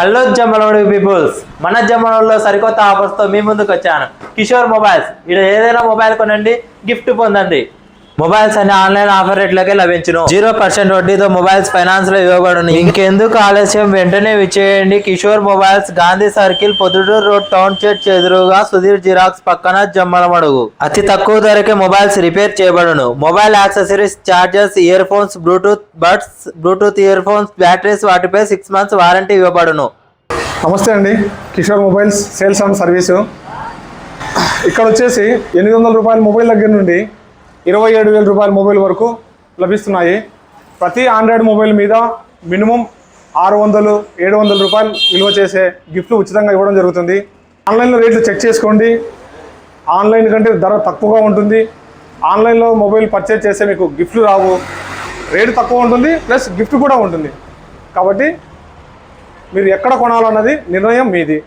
Hello జమ్మలవాడి peoples. మన జమ్మలలో సరికొత్త ఆఫర్స్తో మీ ముందుకు వచ్చాను కిషోర్ మొబైల్స్. ఇక్కడ ఏదైనా మొబైల్ కొనండి గిఫ్ట్ పొందండి. మొబైల్స్ అనే ఆన్లైన్ ఆఫర్ రేట్లకే లభించును. జీరో పర్సెంట్ వడ్డీతో మొబైల్స్ ఫైనాన్స్లో ఇవ్వబడును. ఇంకెందుకు ఆలస్యం? వెంటనే విచ్చేయండి. Kishore mobiles Gandhi circle Proddatur road town church ఎదురుగా సుధీర్ జిరాక్స్ పక్కన జమ్మలమడుగు. అతి తక్కువ ధరకే మొబైల్స్ రిపేర్ చేయబడును. Mobile accessories chargers earphones bluetooth buds bluetooth earphones batteries వాటిపై సిక్స్ మంత్స్ వారంటీ ఇవ్వబడును. నమస్తే అండి. Kishore mobiles sales and service. ఇక్కడ వచ్చేసి ఎనిమిది వందల రూపాయల మొబైల్ దగ్గర నుండి ఇరవై ఏడు వేల రూపాయల మొబైల్ వరకు లభిస్తున్నాయి. ప్రతి ఆండ్రాయిడ్ మొబైల్ మీద మినిమం ఆరు వందలు ఏడు వందల రూపాయలు విలువ చేసే గిఫ్ట్లు ఉచితంగా ఇవ్వడం జరుగుతుంది. ఆన్లైన్లో రేట్లు చెక్ చేసుకోండి. ఆన్లైన్ కంటే ధర తక్కువగా ఉంటుంది. ఆన్లైన్లో మొబైల్ పర్చేజ్ చేస్తే మీకు గిఫ్ట్లు రావు. రేటు తక్కువ ఉంటుంది ప్లస్ గిఫ్ట్ కూడా ఉంటుంది. కాబట్టి మీరు ఎక్కడ కొనాలన్నది నిర్ణయం మీది.